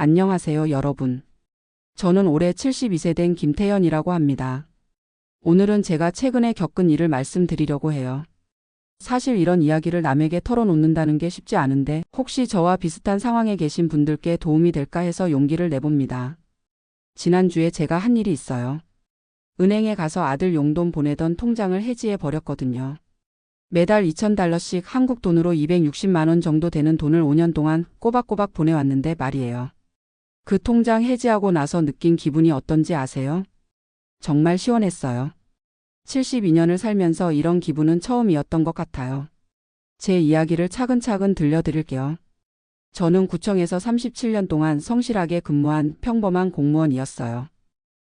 안녕하세요, 여러분. 저는 올해 72세 된 김태연이라고 합니다. 오늘은 제가 최근에 겪은 일을 말씀드리려고 해요. 사실 이런 이야기를 남에게 털어놓는다는 게 쉽지 않은데 혹시 저와 비슷한 상황에 계신 분들께 도움이 될까 해서 용기를 내봅니다. 지난주에 제가 한 일이 있어요. 은행에 가서 아들 용돈 보내던 통장을 해지해 버렸거든요. 매달 2,000달러씩 한국 돈으로 260만원 정도 되는 돈을 5년 동안 꼬박꼬박 보내왔는데 말이에요. 그 통장 해지하고 나서 느낀 기분이 어떤지 아세요? 정말 시원했어요. 72년을 살면서 이런 기분은 처음이었던 것 같아요. 제 이야기를 차근차근 들려드릴게요. 저는 구청에서 37년 동안 성실하게 근무한 평범한 공무원이었어요.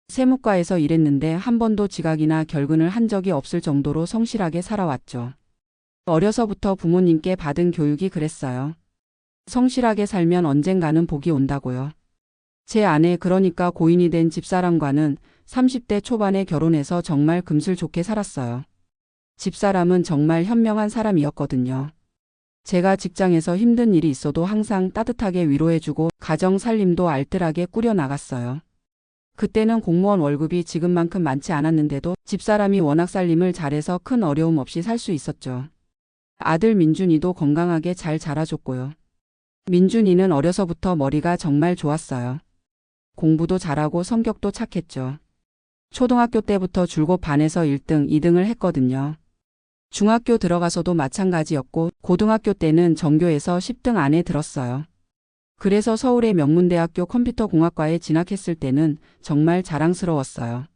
세무과에서 일했는데 한 번도 지각이나 결근을 한 적이 없을 정도로 성실하게 살아왔죠. 어려서부터 부모님께 받은 교육이 그랬어요. 성실하게 살면 언젠가는 복이 온다고요. 제 아내 그러니까 고인이 된 집사람과는 30대 초반에 결혼해서 정말 금슬 좋게 살았어요. 집사람은 정말 현명한 사람이었거든요. 제가 직장에서 힘든 일이 있어도 항상 따뜻하게 위로해주고 가정 살림도 알뜰하게 꾸려나갔어요. 그때는 공무원 월급이 지금만큼 많지 않았는데도 집사람이 워낙 살림을 잘해서 큰 어려움 없이 살 수 있었죠. 아들 민준이도 건강하게 잘 자라줬고요. 민준이는 어려서부터 머리가 정말 좋았어요. 공부도 잘하고 성격도 착했죠. 초등학교 때부터 줄곧 반에서 1등, 2등을 했거든요. 중학교 들어가서도 마찬가지였고 고등학교 때는 전교에서 10등 안에 들었어요. 그래서 서울의 명문대학교 컴퓨터공학과에 진학했을 때는 정말 자랑스러웠어요.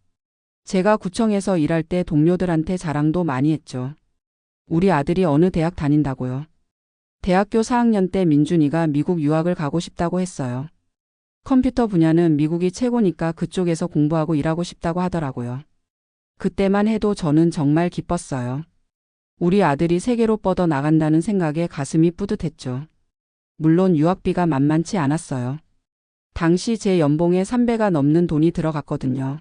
제가 구청에서 일할 때 동료들한테 자랑도 많이 했죠. 우리 아들이 어느 대학 다닌다고요. 대학교 4학년 때 민준이가 미국 유학을 가고 싶다고 했어요. 컴퓨터 분야는 미국이 최고니까 그쪽에서 공부하고 일하고 싶다고 하더라고요. 그때만 해도 저는 정말 기뻤어요. 우리 아들이 세계로 뻗어 나간다는 생각에 가슴이 뿌듯했죠. 물론 유학비가 만만치 않았어요. 당시 제 연봉의 3배가 넘는 돈이 들어갔거든요.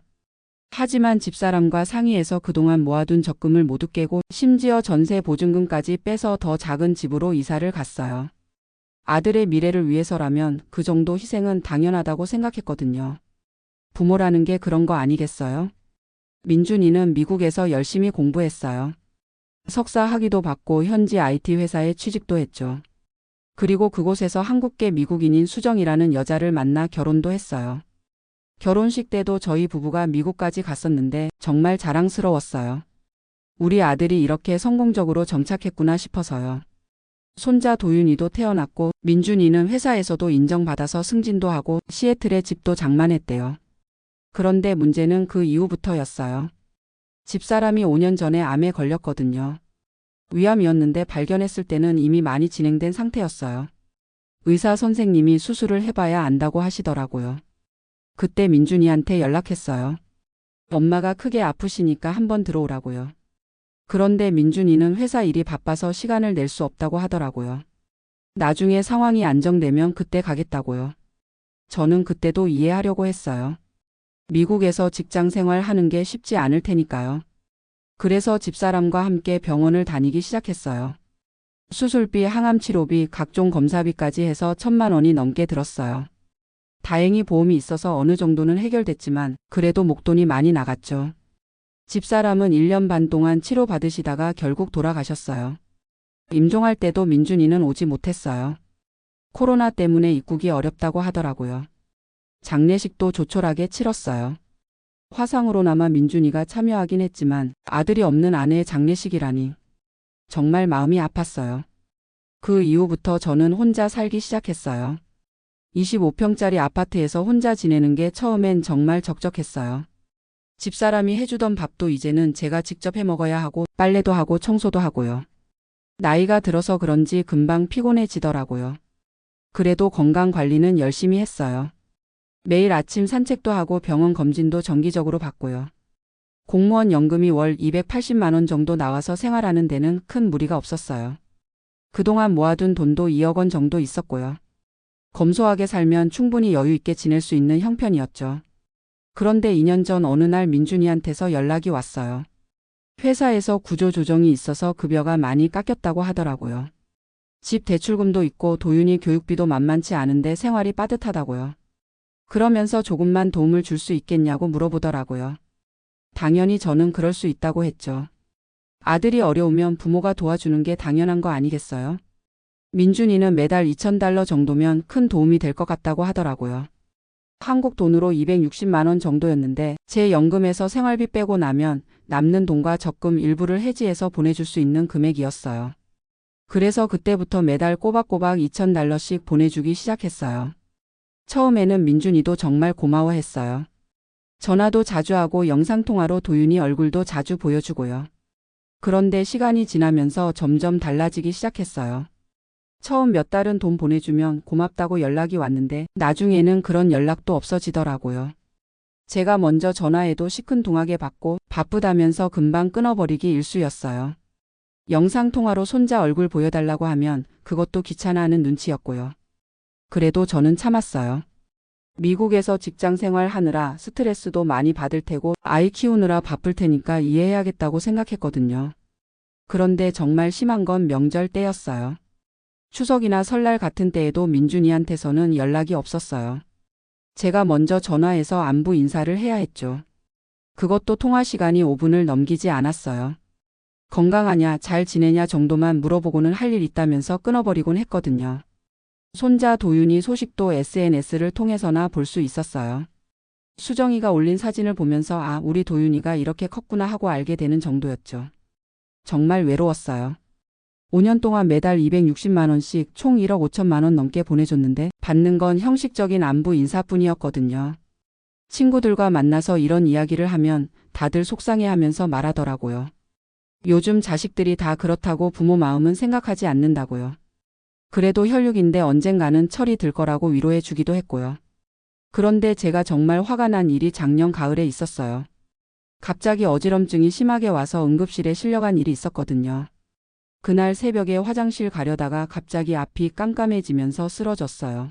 하지만 집사람과 상의해서 그동안 모아둔 적금을 모두 깨고 심지어 전세 보증금까지 빼서 더 작은 집으로 이사를 갔어요. 아들의 미래를 위해서라면 그 정도 희생은 당연하다고 생각했거든요. 부모라는 게 그런 거 아니겠어요? 민준이는 미국에서 열심히 공부했어요. 석사 학위도 받고 현지 IT 회사에 취직도 했죠. 그리고 그곳에서 한국계 미국인인 수정이라는 여자를 만나 결혼도 했어요. 결혼식 때도 저희 부부가 미국까지 갔었는데 정말 자랑스러웠어요. 우리 아들이 이렇게 성공적으로 정착했구나 싶어서요. 손자 도윤이도 태어났고 민준이는 회사에서도 인정받아서 승진도 하고 시애틀에 집도 장만했대요. 그런데 문제는 그 이후부터였어요. 집사람이 5년 전에 암에 걸렸거든요. 위암이었는데 발견했을 때는 이미 많이 진행된 상태였어요. 의사 선생님이 수술을 해봐야 안다고 하시더라고요. 그때 민준이한테 연락했어요. 엄마가 크게 아프시니까 한번 들어오라고요. 그런데 민준이는 회사 일이 바빠서 시간을 낼 수 없다고 하더라고요. 나중에 상황이 안정되면 그때 가겠다고요. 저는 그때도 이해하려고 했어요. 미국에서 직장 생활 하는 게 쉽지 않을 테니까요. 그래서 집사람과 함께 병원을 다니기 시작했어요. 수술비, 항암 치료비, 각종 검사비까지 해서 천만 원이 넘게 들었어요. 다행히 보험이 있어서 어느 정도는 해결됐지만 그래도 목돈이 많이 나갔죠. 집사람은 1년 반 동안 치료받으시다가 결국 돌아가셨어요. 임종할 때도 민준이는 오지 못했어요. 코로나 때문에 입국이 어렵다고 하더라고요. 장례식도 조촐하게 치렀어요. 화상으로나마 민준이가 참여하긴 했지만 아들이 없는 아내의 장례식이라니 정말 마음이 아팠어요. 그 이후부터 저는 혼자 살기 시작했어요. 25평짜리 아파트에서 혼자 지내는 게 처음엔 정말 적적했어요. 집사람이 해주던 밥도 이제는 제가 직접 해 먹어야 하고 빨래도 하고 청소도 하고요. 나이가 들어서 그런지 금방 피곤해지더라고요. 그래도 건강 관리는 열심히 했어요. 매일 아침 산책도 하고 병원 검진도 정기적으로 받고요. 공무원 연금이 월 280만 원 정도 나와서 생활하는 데는 큰 무리가 없었어요. 그동안 모아둔 돈도 2억 원 정도 있었고요. 검소하게 살면 충분히 여유 있게 지낼 수 있는 형편이었죠. 그런데 2년 전 어느 날 민준이한테서 연락이 왔어요. 회사에서 구조조정이 있어서 급여가 많이 깎였다고 하더라고요. 집 대출금도 있고 도윤이 교육비도 만만치 않은데 생활이 빠듯하다고요. 그러면서 조금만 도움을 줄 수 있겠냐고 물어보더라고요. 당연히 저는 그럴 수 있다고 했죠. 아들이 어려우면 부모가 도와주는 게 당연한 거 아니겠어요? 민준이는 매달 2,000달러 정도면 큰 도움이 될 것 같다고 하더라고요. 한국 돈으로 260만 원 정도였는데 제 연금에서 생활비 빼고 나면 남는 돈과 적금 일부를 해지해서 보내줄 수 있는 금액이었어요. 그래서 그때부터 매달 꼬박꼬박 2,000달러씩 보내주기 시작했어요. 처음에는 민준이도 정말 고마워했어요. 전화도 자주 하고 영상통화로 도윤이 얼굴도 자주 보여주고요. 그런데 시간이 지나면서 점점 달라지기 시작했어요. 처음 몇 달은 돈 보내주면 고맙다고 연락이 왔는데 나중에는 그런 연락도 없어지더라고요. 제가 먼저 전화해도 시큰둥하게 받고 바쁘다면서 금방 끊어버리기 일쑤였어요. 영상통화로 손자 얼굴 보여달라고 하면 그것도 귀찮아하는 눈치였고요. 그래도 저는 참았어요. 미국에서 직장 생활 하느라 스트레스도 많이 받을 테고 아이 키우느라 바쁠 테니까 이해해야겠다고 생각했거든요. 그런데 정말 심한 건 명절 때였어요. 추석이나 설날 같은 때에도 민준이한테서는 연락이 없었어요. 제가 먼저 전화해서 안부 인사를 해야 했죠. 그것도 통화 시간이 5분을 넘기지 않았어요. 건강하냐, 잘 지내냐 정도만 물어보고는 할 일 있다면서 끊어버리곤 했거든요. 손자 도윤이 소식도 SNS를 통해서나 볼 수 있었어요. 수정이가 올린 사진을 보면서 아, 우리 도윤이가 이렇게 컸구나 하고 알게 되는 정도였죠. 정말 외로웠어요. 5년 동안 매달 260만원씩 총 1억 5천만원 넘게 보내줬는데 받는 건 형식적인 안부 인사뿐이었거든요. 친구들과 만나서 이런 이야기를 하면 다들 속상해 하면서 말하더라고요. 요즘 자식들이 다 그렇다고 부모 마음은 생각하지 않는다고요. 그래도 혈육인데 언젠가는 철이 들 거라고 위로해 주기도 했고요. 그런데 제가 정말 화가 난 일이 작년 가을에 있었어요. 갑자기 어지럼증이 심하게 와서 응급실에 실려간 일이 있었거든요. 그날 새벽에 화장실 가려다가 갑자기 앞이 깜깜해지면서 쓰러졌어요.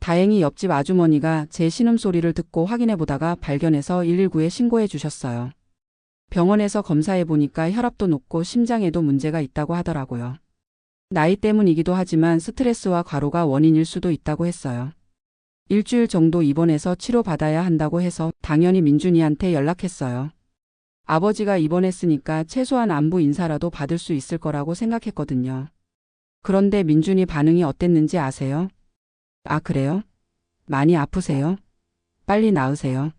다행히 옆집 아주머니가 제 신음소리를 듣고 확인해 보다가 발견해서 119에 신고해 주셨어요. 병원에서 검사해 보니까 혈압도 높고 심장에도 문제가 있다고 하더라고요. 나이 때문이기도 하지만 스트레스와 과로가 원인일 수도 있다고 했어요. 일주일 정도 입원해서 치료받아야 한다고 해서 당연히 민준이한테 연락했어요. 아버지가 입원했으니까 최소한 안부 인사라도 받을 수 있을 거라고 생각했거든요. 그런데 민준이 반응이 어땠는지 아세요? 아, 그래요? 많이 아프세요? 빨리 나으세요.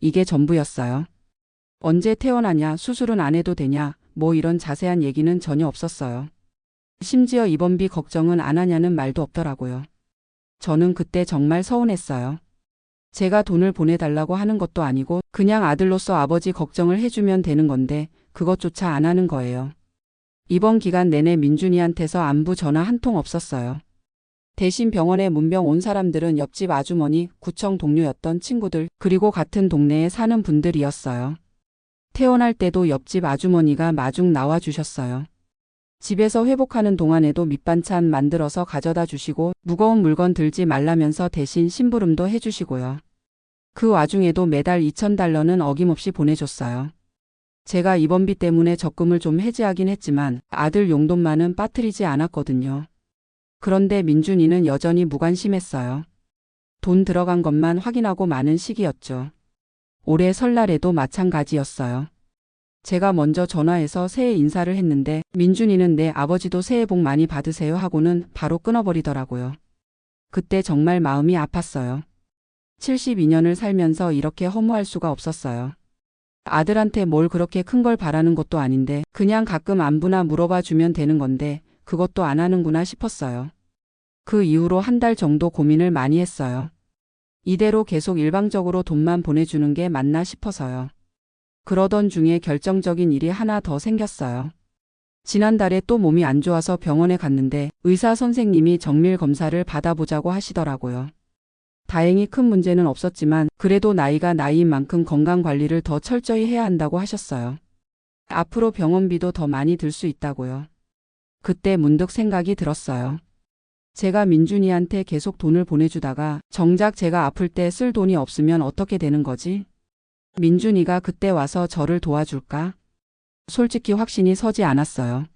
이게 전부였어요. 언제 태어나냐, 수술은 안 해도 되냐, 뭐 이런 자세한 얘기는 전혀 없었어요. 심지어 입원비 걱정은 안 하냐는 말도 없더라고요. 저는 그때 정말 서운했어요. 제가 돈을 보내달라고 하는 것도 아니고 그냥 아들로서 아버지 걱정을 해주면 되는 건데 그것조차 안 하는 거예요. 이번 기간 내내 민준이한테서 안부 전화 한 통 없었어요. 대신 병원에 문병 온 사람들은 옆집 아주머니, 구청 동료였던 친구들, 그리고 같은 동네에 사는 분들이었어요. 퇴원할 때도 옆집 아주머니가 마중 나와 주셨어요. 집에서 회복하는 동안에도 밑반찬 만들어서 가져다 주시고 무거운 물건 들지 말라면서 대신 심부름도 해주시고요. 그 와중에도 매달 2,000달러는 어김없이 보내줬어요. 제가 입원비 때문에 적금을 좀 해지하긴 했지만 아들 용돈만은 빠뜨리지 않았거든요. 그런데 민준이는 여전히 무관심했어요. 돈 들어간 것만 확인하고 마는 시기였죠. 올해 설날에도 마찬가지였어요. 제가 먼저 전화해서 새해 인사를 했는데 민준이는 내 아버지도 새해 복 많이 받으세요 하고는 바로 끊어버리더라고요. 그때 정말 마음이 아팠어요. 72년을 살면서 이렇게 허무할 수가 없었어요. 아들한테 뭘 그렇게 큰 걸 바라는 것도 아닌데 그냥 가끔 안부나 물어봐 주면 되는 건데 그것도 안 하는구나 싶었어요. 그 이후로 한 달 정도 고민을 많이 했어요. 이대로 계속 일방적으로 돈만 보내주는 게 맞나 싶어서요. 그러던 중에 결정적인 일이 하나 더 생겼어요. 지난달에 또 몸이 안 좋아서 병원에 갔는데 의사 선생님이 정밀 검사를 받아보자고 하시더라고요. 다행히 큰 문제는 없었지만 그래도 나이가 나이인 만큼 건강 관리를 더 철저히 해야 한다고 하셨어요. 앞으로 병원비도 더 많이 들 수 있다고요. 그때 문득 생각이 들었어요. 제가 민준이한테 계속 돈을 보내주다가 정작 제가 아플 때 쓸 돈이 없으면 어떻게 되는 거지? 민준이가 그때 와서 저를 도와줄까? 솔직히 확신이 서지 않았어요.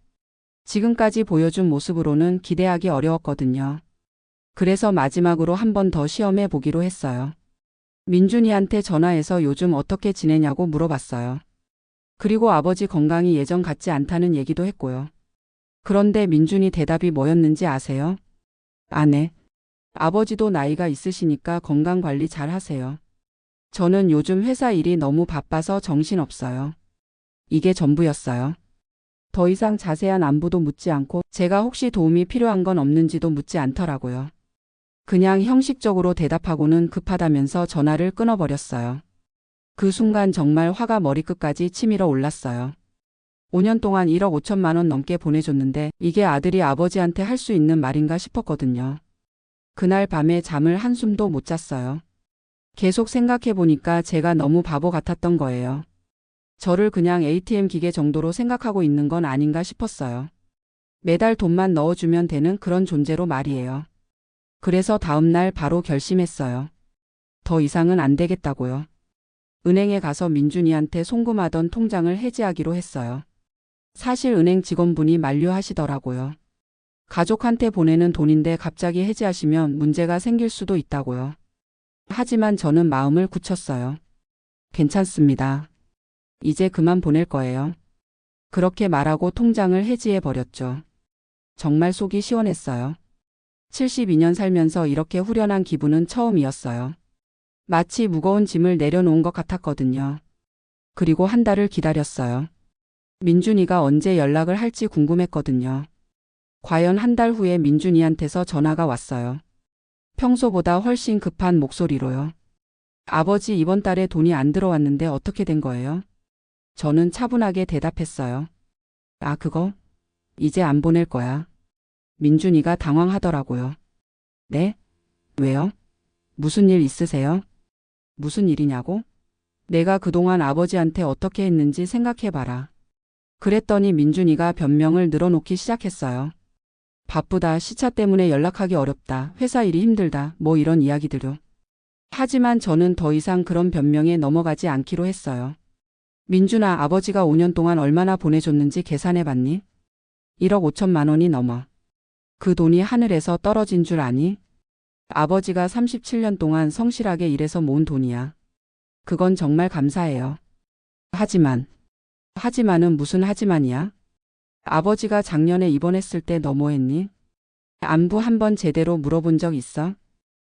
지금까지 보여준 모습으로는 기대하기 어려웠거든요. 그래서 마지막으로 한 번 더 시험해 보기로 했어요. 민준이한테 전화해서 요즘 어떻게 지내냐고 물어봤어요. 그리고 아버지 건강이 예전 같지 않다는 얘기도 했고요. 그런데 민준이 대답이 뭐였는지 아세요? 아네. 아버지도 나이가 있으시니까 건강 관리 잘 하세요. 저는 요즘 회사 일이 너무 바빠서 정신없어요. 이게 전부였어요. 더 이상 자세한 안부도 묻지 않고 제가 혹시 도움이 필요한 건 없는지도 묻지 않더라고요. 그냥 형식적으로 대답하고는 급하다면서 전화를 끊어버렸어요. 그 순간 정말 화가 머리끝까지 치밀어 올랐어요. 5년 동안 1억 5천만 원 넘게 보내줬는데 이게 아들이 아버지한테 할 수 있는 말인가 싶었거든요. 그날 밤에 잠을 한숨도 못 잤어요. 계속 생각해 보니까 제가 너무 바보 같았던 거예요. 저를 그냥 ATM 기계 정도로 생각하고 있는 건 아닌가 싶었어요. 매달 돈만 넣어주면 되는 그런 존재로 말이에요. 그래서 다음날 바로 결심했어요. 더 이상은 안 되겠다고요. 은행에 가서 민준이한테 송금하던 통장을 해지하기로 했어요. 사실 은행 직원분이 만류하시더라고요. 가족한테 보내는 돈인데 갑자기 해지하시면 문제가 생길 수도 있다고요. 하지만 저는 마음을 굳혔어요. 괜찮습니다. 이제 그만 보낼 거예요. 그렇게 말하고 통장을 해지해 버렸죠. 정말 속이 시원했어요. 72년 살면서 이렇게 후련한 기분은 처음이었어요. 마치 무거운 짐을 내려놓은 것 같았거든요. 그리고 한 달을 기다렸어요. 민준이가 언제 연락을 할지 궁금했거든요. 과연 한 달 후에 민준이한테서 전화가 왔어요. 평소보다 훨씬 급한 목소리로요. 아버지 이번 달에 돈이 안 들어왔는데 어떻게 된 거예요? 저는 차분하게 대답했어요. 아, 그거? 이제 안 보낼 거야. 민준이가 당황하더라고요. 네? 왜요? 무슨 일 있으세요? 무슨 일이냐고? 내가 그동안 아버지한테 어떻게 했는지 생각해봐라. 그랬더니 민준이가 변명을 늘어놓기 시작했어요. 바쁘다, 시차 때문에 연락하기 어렵다, 회사 일이 힘들다, 뭐 이런 이야기들요. 하지만 저는 더 이상 그런 변명에 넘어가지 않기로 했어요. 민준아, 아버지가 5년 동안 얼마나 보내줬는지 계산해봤니? 1억 5천만 원이 넘어. 그 돈이 하늘에서 떨어진 줄 아니? 아버지가 37년 동안 성실하게 일해서 모은 돈이야. 그건 정말 감사해요. 하지만, 하지만은 무슨 하지만이야? 아버지가 작년에 입원했을 때너 뭐했니? 안부 한번 제대로 물어본 적 있어?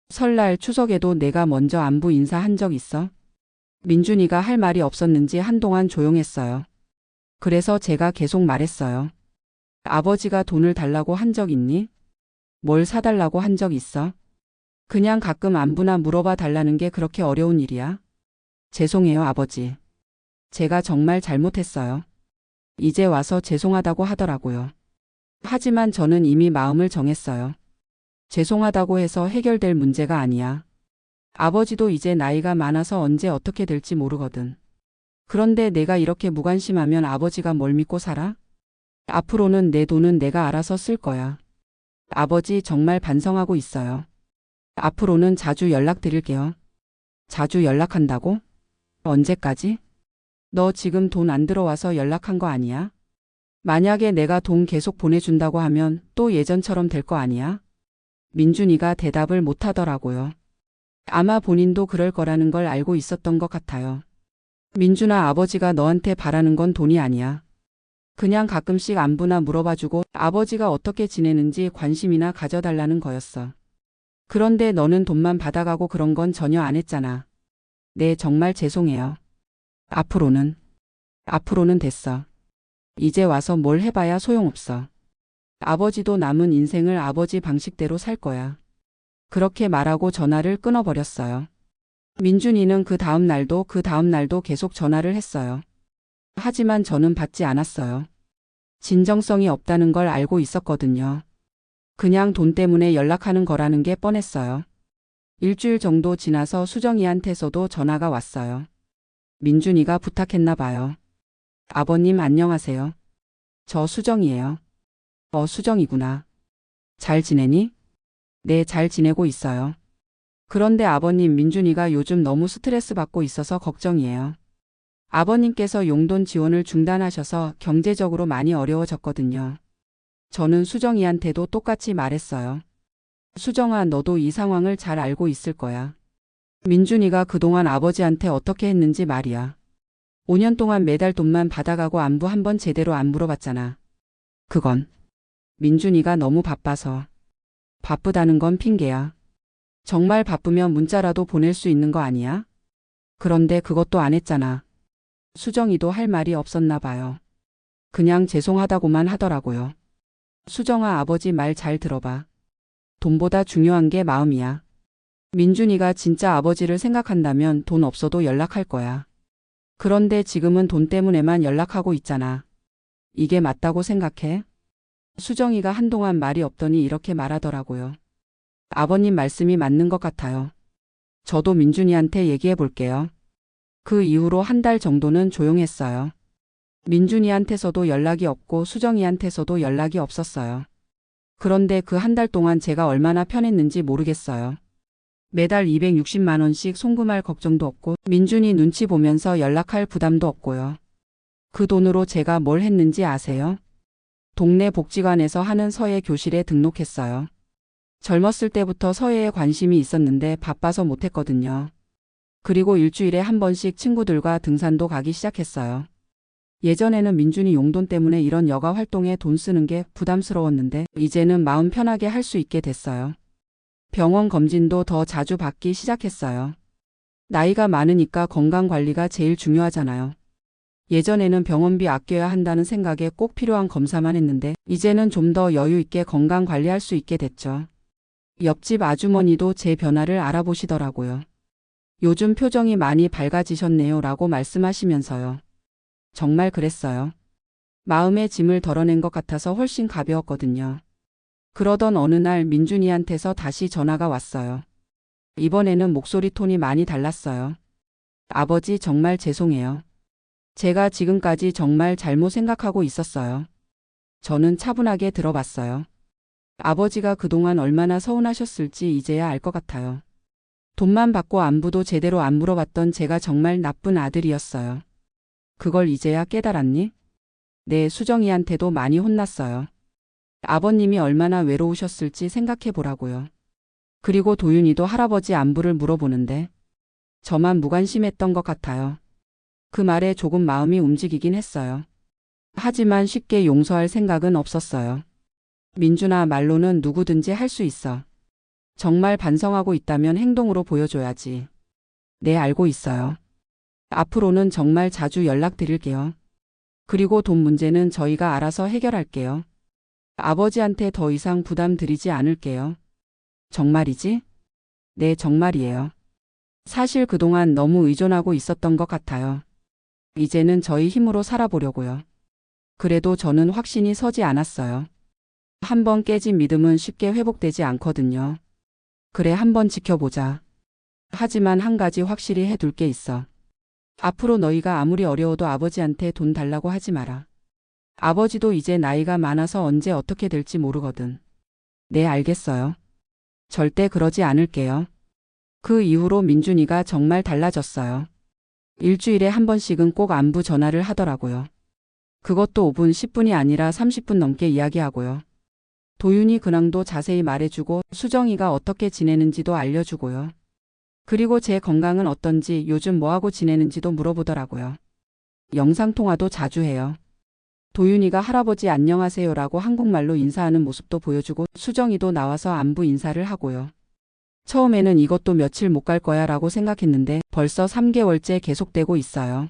설날 추석에도 내가 먼저 안부 인사한 적 있어? 민준이가 할 말이 없었는지 한동안 조용했어요. 그래서 제가 계속 말했어요. 아버지가 돈을 달라고 한 적 있니? 뭘 사달라고 한 적 있어? 그냥 가끔 안부나 물어봐 달라는 게 그렇게 어려운 일이야? 죄송해요, 아버지. 제가 정말 잘못했어요. 이제 와서 죄송하다고 하더라고요. 하지만 저는 이미 마음을 정했어요. 죄송하다고 해서 해결될 문제가 아니야. 아버지도 이제 나이가 많아서 언제 어떻게 될지 모르거든. 그런데 내가 이렇게 무관심하면 아버지가 뭘 믿고 살아? 앞으로는 내 돈은 내가 알아서 쓸 거야. 아버지 정말 반성하고 있어요. 앞으로는 자주 연락드릴게요. 자주 연락한다고? 언제까지? 너 지금 돈 안 들어와서 연락한 거 아니야? 만약에 내가 돈 계속 보내준다고 하면 또 예전처럼 될 거 아니야? 민준이가 대답을 못 하더라고요. 아마 본인도 그럴 거라는 걸 알고 있었던 것 같아요. 민준아 아버지가 너한테 바라는 건 돈이 아니야. 그냥 가끔씩 안부나 물어봐주고 아버지가 어떻게 지내는지 관심이나 가져달라는 거였어. 그런데 너는 돈만 받아가고 그런 건 전혀 안 했잖아. 네, 정말 죄송해요. 앞으로는, 앞으로는 됐어. 이제 와서 뭘 해봐야 소용없어. 아버지도 남은 인생을 아버지 방식대로 살 거야. 그렇게 말하고 전화를 끊어버렸어요. 민준이는 그 다음 날도 그 다음 날도 계속 전화를 했어요. 하지만 저는 받지 않았어요. 진정성이 없다는 걸 알고 있었거든요. 그냥 돈 때문에 연락하는 거라는 게 뻔했어요. 일주일 정도 지나서 수정이한테서도 전화가 왔어요. 민준이가 부탁했나 봐요. 아버님 안녕하세요. 저 수정이에요. 어, 수정이구나. 잘 지내니? 네, 잘 지내고 있어요. 그런데 아버님 민준이가 요즘 너무 스트레스 받고 있어서 걱정이에요. 아버님께서 용돈 지원을 중단하셔서 경제적으로 많이 어려워졌거든요. 저는 수정이한테도 똑같이 말했어요. 수정아, 너도 이 상황을 잘 알고 있을 거야. 민준이가 그동안 아버지한테 어떻게 했는지 말이야. 5년 동안 매달 돈만 받아가고 안부 한 번 제대로 안 물어봤잖아. 그건 민준이가 너무 바빠서. 바쁘다는 건 핑계야. 정말 바쁘면 문자라도 보낼 수 있는 거 아니야? 그런데 그것도 안 했잖아. 수정이도 할 말이 없었나 봐요. 그냥 죄송하다고만 하더라고요. 수정아 아버지 말 잘 들어봐. 돈보다 중요한 게 마음이야. 민준이가 진짜 아버지를 생각한다면 돈 없어도 연락할 거야. 그런데 지금은 돈 때문에만 연락하고 있잖아. 이게 맞다고 생각해? 수정이가 한동안 말이 없더니 이렇게 말하더라고요. 아버님 말씀이 맞는 것 같아요. 저도 민준이한테 얘기해 볼게요. 그 이후로 한 달 정도는 조용했어요. 민준이한테서도 연락이 없고 수정이한테서도 연락이 없었어요. 그런데 그 한 달 동안 제가 얼마나 편했는지 모르겠어요. 매달 260만 원씩 송금할 걱정도 없고 민준이 눈치 보면서 연락할 부담도 없고요. 그 돈으로 제가 뭘 했는지 아세요? 동네 복지관에서 하는 서예 교실에 등록했어요. 젊었을 때부터 서예에 관심이 있었는데 바빠서 못했거든요. 그리고 일주일에 한 번씩 친구들과 등산도 가기 시작했어요. 예전에는 민준이 용돈 때문에 이런 여가 활동에 돈 쓰는 게 부담스러웠는데 이제는 마음 편하게 할 수 있게 됐어요. 병원 검진도 더 자주 받기 시작했어요. 나이가 많으니까 건강 관리가 제일 중요하잖아요. 예전에는 병원비 아껴야 한다는 생각에 꼭 필요한 검사만 했는데 이제는 좀 더 여유 있게 건강 관리할 수 있게 됐죠. 옆집 아주머니도 제 변화를 알아보시더라고요. 요즘 표정이 많이 밝아지셨네요 라고 말씀하시면서요. 정말 그랬어요. 마음의 짐을 덜어낸 것 같아서 훨씬 가벼웠거든요. 그러던 어느 날 민준이한테서 다시 전화가 왔어요. 이번에는 목소리 톤이 많이 달랐어요. 아버지 정말 죄송해요. 제가 지금까지 정말 잘못 생각하고 있었어요. 저는 차분하게 들어봤어요. 아버지가 그동안 얼마나 서운하셨을지 이제야 알 것 같아요. 돈만 받고 안부도 제대로 안 물어봤던 제가 정말 나쁜 아들이었어요. 그걸 이제야 깨달았니? 네, 수정이한테도 많이 혼났어요. 아버님이 얼마나 외로우셨을지 생각해 보라고요. 그리고 도윤이도 할아버지 안부를 물어보는데 저만 무관심했던 것 같아요. 그 말에 조금 마음이 움직이긴 했어요. 하지만 쉽게 용서할 생각은 없었어요. 민준아 말로는 누구든지 할 수 있어. 정말 반성하고 있다면 행동으로 보여줘야지. 네, 알고 있어요. 앞으로는 정말 자주 연락드릴게요. 그리고 돈 문제는 저희가 알아서 해결할게요. 아버지한테 더 이상 부담 드리지 않을게요. 정말이지? 네, 정말이에요. 사실 그동안 너무 의존하고 있었던 것 같아요. 이제는 저희 힘으로 살아보려고요. 그래도 저는 확신이 서지 않았어요. 한번 깨진 믿음은 쉽게 회복되지 않거든요. 그래, 한번 지켜보자. 하지만 한 가지 확실히 해둘 게 있어. 앞으로 너희가 아무리 어려워도 아버지한테 돈 달라고 하지 마라. 아버지도 이제 나이가 많아서 언제 어떻게 될지 모르거든. 네, 알겠어요. 절대 그러지 않을게요. 그 이후로 민준이가 정말 달라졌어요. 일주일에 한 번씩은 꼭 안부 전화를 하더라고요. 그것도 5분, 10분이 아니라 30분 넘게 이야기하고요. 도윤이 근황도 자세히 말해주고 수정이가 어떻게 지내는지도 알려주고요. 그리고 제 건강은 어떤지 요즘 뭐하고 지내는지도 물어보더라고요. 영상통화도 자주 해요. 도윤이가 할아버지 안녕하세요라고 한국말로 인사하는 모습도 보여주고 수정이도 나와서 안부 인사를 하고요. 처음에는 이것도 며칠 못 갈 거야 라고 생각했는데 벌써 3개월째 계속되고 있어요.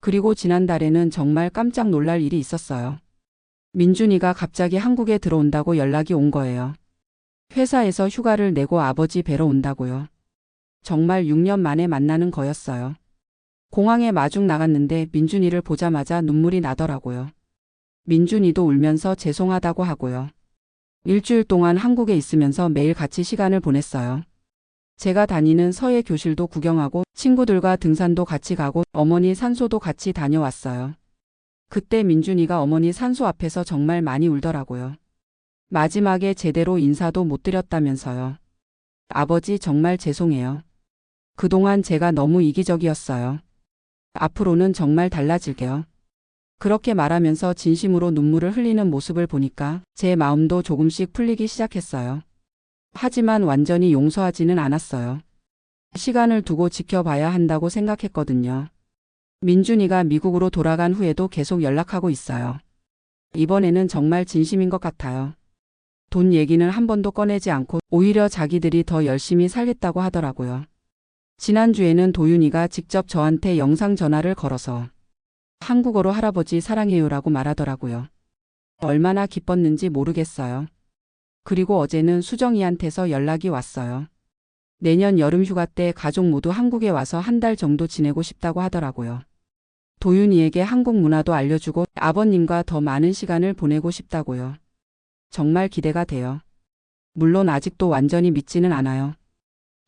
그리고 지난달에는 정말 깜짝 놀랄 일이 있었어요. 민준이가 갑자기 한국에 들어온다고 연락이 온 거예요. 회사에서 휴가를 내고 아버지 뵈러 온다고요. 정말 6년 만에 만나는 거였어요. 공항에 마중 나갔는데 민준이를 보자마자 눈물이 나더라고요. 민준이도 울면서 죄송하다고 하고요. 일주일 동안 한국에 있으면서 매일 같이 시간을 보냈어요. 제가 다니는 서예 교실도 구경하고 친구들과 등산도 같이 가고 어머니 산소도 같이 다녀왔어요. 그때 민준이가 어머니 산소 앞에서 정말 많이 울더라고요. 마지막에 제대로 인사도 못 드렸다면서요. 아버지 정말 죄송해요. 그동안 제가 너무 이기적이었어요. 앞으로는 정말 달라질게요. 그렇게 말하면서 진심으로 눈물을 흘리는 모습을 보니까 제 마음도 조금씩 풀리기 시작했어요. 하지만 완전히 용서하지는 않았어요. 시간을 두고 지켜봐야 한다고 생각했거든요. 민준이가 미국으로 돌아간 후에도 계속 연락하고 있어요. 이번에는 정말 진심인 것 같아요. 돈 얘기는 한 번도 꺼내지 않고 오히려 자기들이 더 열심히 살겠다고 하더라고요. 지난주에는 도윤이가 직접 저한테 영상 전화를 걸어서 한국어로 할아버지 사랑해요라고 말하더라고요. 얼마나 기뻤는지 모르겠어요. 그리고 어제는 수정이한테서 연락이 왔어요. 내년 여름 휴가 때 가족 모두 한국에 와서 한 달 정도 지내고 싶다고 하더라고요. 도윤이에게 한국 문화도 알려주고 아버님과 더 많은 시간을 보내고 싶다고요. 정말 기대가 돼요. 물론 아직도 완전히 믿지는 않아요.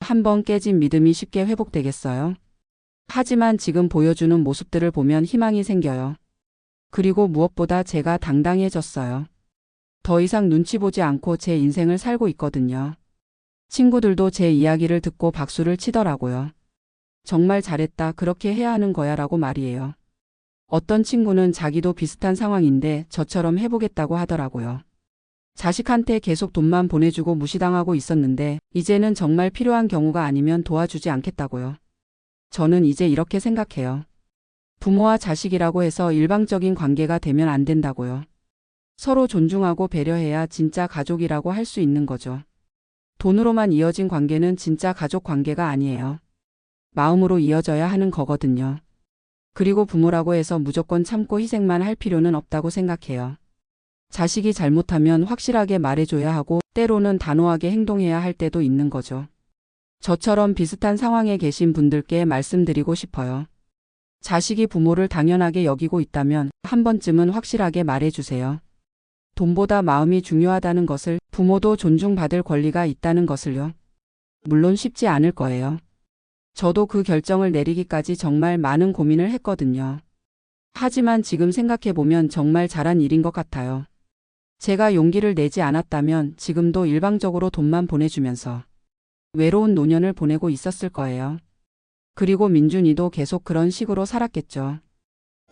한번 깨진 믿음이 쉽게 회복되겠어요? 하지만 지금 보여주는 모습들을 보면 희망이 생겨요. 그리고 무엇보다 제가 당당해졌어요. 더 이상 눈치 보지 않고 제 인생을 살고 있거든요. 친구들도 제 이야기를 듣고 박수를 치더라고요. 정말 잘했다. 그렇게 해야 하는 거야. 라고 말이에요. 어떤 친구는 자기도 비슷한 상황인데 저처럼 해보겠다고 하더라고요. 자식한테 계속 돈만 보내주고 무시당하고 있었는데 이제는 정말 필요한 경우가 아니면 도와주지 않겠다고요. 저는 이제 이렇게 생각해요. 부모와 자식이라고 해서 일방적인 관계가 되면 안 된다고요. 서로 존중하고 배려해야 진짜 가족이라고 할 수 있는 거죠. 돈으로만 이어진 관계는 진짜 가족 관계가 아니에요. 마음으로 이어져야 하는 거거든요. 그리고 부모라고 해서 무조건 참고 희생만 할 필요는 없다고 생각해요. 자식이 잘못하면 확실하게 말해줘야 하고 때로는 단호하게 행동해야 할 때도 있는 거죠. 저처럼 비슷한 상황에 계신 분들께 말씀드리고 싶어요. 자식이 부모를 당연하게 여기고 있다면 한 번쯤은 확실하게 말해주세요. 돈보다 마음이 중요하다는 것을 부모도 존중받을 권리가 있다는 것을요. 물론 쉽지 않을 거예요. 저도 그 결정을 내리기까지 정말 많은 고민을 했거든요. 하지만 지금 생각해보면 정말 잘한 일인 것 같아요. 제가 용기를 내지 않았다면 지금도 일방적으로 돈만 보내주면서 외로운 노년을 보내고 있었을 거예요. 그리고 민준이도 계속 그런 식으로 살았겠죠.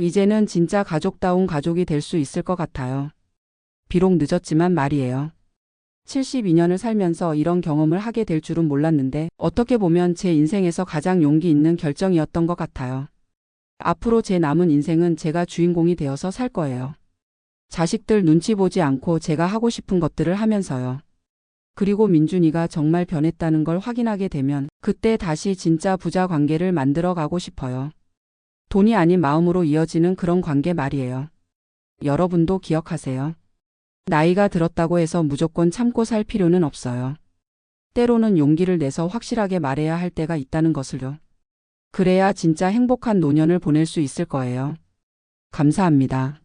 이제는 진짜 가족다운 가족이 될 수 있을 것 같아요. 비록 늦었지만 말이에요. 72년을 살면서 이런 경험을 하게 될 줄은 몰랐는데 어떻게 보면 제 인생에서 가장 용기 있는 결정이었던 것 같아요. 앞으로 제 남은 인생은 제가 주인공이 되어서 살 거예요. 자식들 눈치 보지 않고 제가 하고 싶은 것들을 하면서요. 그리고 민준이가 정말 변했다는 걸 확인하게 되면 그때 다시 진짜 부자 관계를 만들어 가고 싶어요. 돈이 아닌 마음으로 이어지는 그런 관계 말이에요. 여러분도 기억하세요. 나이가 들었다고 해서 무조건 참고 살 필요는 없어요. 때로는 용기를 내서 확실하게 말해야 할 때가 있다는 것을요. 그래야 진짜 행복한 노년을 보낼 수 있을 거예요. 감사합니다.